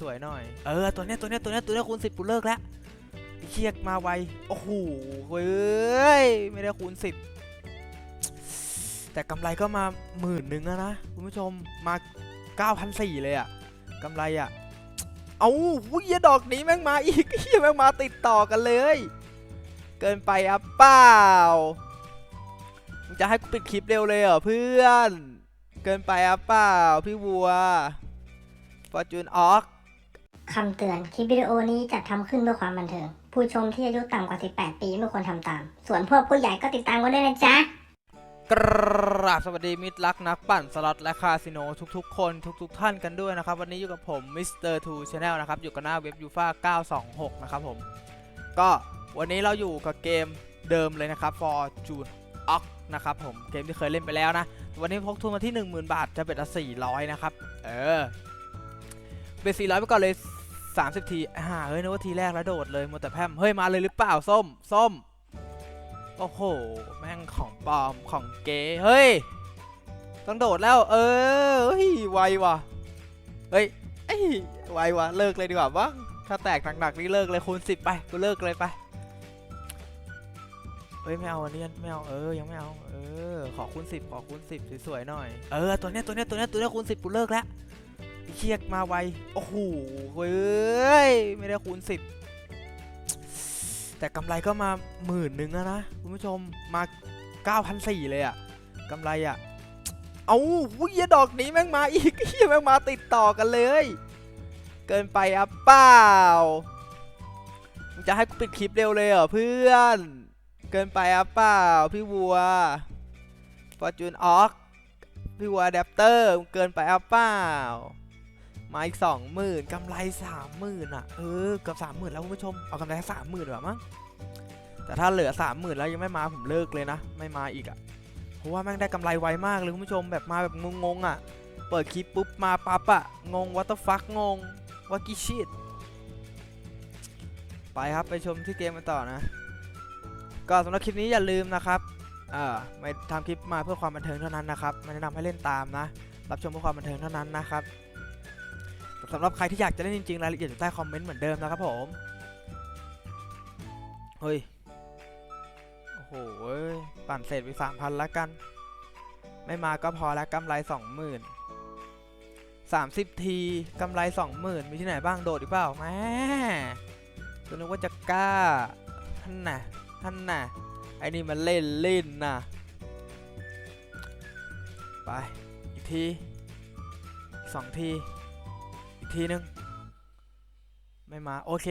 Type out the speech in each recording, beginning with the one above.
สวยๆหน่อย เออตัวเนี้ยตัวเนี้ยตัวเนี้ยตัวเนี้ยคูณสิบกูเลิกแล้วเคียกมาไว โอ้โหเว้ย ไม่ได้คูณสิบแต่กำไรก็มาหมื่นหนึ่งแล้วนะ คุณผู้ชมมา9,400เลยอะกำไรอะเอาวุ้ยดอกนี้แม่งมาอีกเฮียแม่งมาติดต่อกันเลย เกินไปอะเปล่ามึงจะให้กูปิดคลิปเร็วเลยเหรอเพื่อน เกินไปอะเปล่าพี่วัวฟอร์จูนออก คำเตือน คลิปวิดีโอนี้จัดทำขึ้นเพื่อความบันเทิง ผู้ชมที่อายุต่ำกว่า 18 ปีไม่ควรทำตาม ส่วนพวกผู้ใหญ่ก็ติดตามกันด้วยนะจ๊ะ กราบสวัสดีมิตรรักนักปั่นสล็อตและคาสิโนทุกๆ คนทุก ๆ ท่านกันด้วยนะครับ วันนี้อยู่กับผมมิสเตอร์ทูชาแนลนะครับ อยู่กับหน้าเว็บยูฟา926 นะครับผม ก็วันนี้เราอยู่กับเกมเดิมเลยนะครับ Fortune Ox นะครับผมเกมที่เคยเล่นไปแล้วนะ วันนี้พกทุนมาที่ 10,000 บาทจะเป็นละ400 นะครับ เออเป็น400 ไปก่อนเลย 30 ทีอ่าเฮ้ยนึกว่าทีแรกแล้วโดดเลยมัวแต่แพมเฮ้ย มาเลยหรือเปล่า ส้ม ส้ม โอ้โห แม่งของปลอมของเก๋เฮ้ย ต้องโดดแล้ว เออเฮ้ยไวว่ะ เฮ้ยเอ้ยไวว่ะ เลิกเลยดีกว่าบ้างถ้าแตกหนักๆนี่เลิกเลยคูณสิบไป กูเลิกเลยไปเฮ้ยไม่เอาอันนี้ไม่เอาเออยังไม่เอาเออขอคูณสิบขอคูณสิบสวยๆหน่อยเออตัวเนี้ยตัวเนี้ยตัวเนี้ยตัวเนี้ยคูณสิบกูเลิกแล้ว เคียกมาไว โอ้โหเว้ย ไม่ได้คูณสิบแต่กำไรก็มาหมื่นหนึ่งแล้วนะ คุณผู้ชมมา9,400เลยอะกำไรอะเอาวุ้ยดอกนี้แม่งมาอีกเฮียแม่งมาติดต่อกันเลย เกินไปอะเปล่ามึงจะให้กูปิดคลิปเร็วเลยเหรอเพื่อน เกินไปอะเปล่าพี่วัวฟอร์จูนออกพี่วัวอะแดปเตอร์เกินไปอะเปล่า มาอีกสองหมื่นกำไรสามหมื่นอะเออเกือบสามหมื่นแล้วคุณผู้ชมเอากำไรสามหมื่นแบบมั้งแต่ถ้าเหลือสามหมื่นแล้วยังไม่มาผมเลิกเลยนะ ไม่มาอีกอะเพราะว่าแม่งได้กำไรไวมากเลยคุณผู้ชมแบบมาแบบงงๆอะ เปิดคลิปปุ๊บมาปั๊บอะงงวัตฟักงงว่ากิชิตไปครับไปชมที่เกมกันต่อนะ ก็สำหรับคลิปนี้อย่าลืมนะครับเอ่อไม่ทำคลิปมาเพื่อความบันเทิงเท่านั้นนะครับไม่แนะนำให้เล่นตามนะ รับชมเพื่อความบันเทิงเท่านั้นนะครับ สำหรับใครที่อยากจะเล่นจริงๆรายละเอียดอยู่ใต้คอมเมนต์เหมือนเดิมนะครับผม เฮ้ย โอ้โหปั่นเสร็จไปสามพันล้วกัน ไม่มาก็พอแล้วกำไรสองหมื่นสามสิบทีกำไรสองหมื่นมีที่ไหนบ้างโดดอีกเปล่าแม่ก็นึกว่าจะกล้าท่านน่ะท่านน่ะไอ้นี่มันเล่นเล่นน่ะ ไป อีกทีสองที ทีนึง ไม่มา โอเค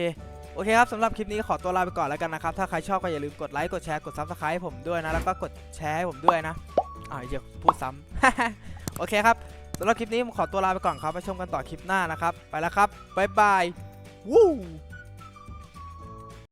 โอเคครับสำหรับคลิปนี้ขอตัวลาไปก่อนแล้วกันนะครับ ถ้าใครชอบก็อย่าลืมกดไลค์ กดแชร์ กดซับสไครต์ให้ผมด้วยนะ แล้วก็กดแชร์ให้ผมด้วยนะอ่าเดี๋ยวพูดซ้ำ โอเคครับสำหรับคลิปนี้ผมขอตัวลาไปก่อนครับ ไปชมกันต่อคลิปหน้านะครับ ไปแล้วครับ บ๊ายบาย วู้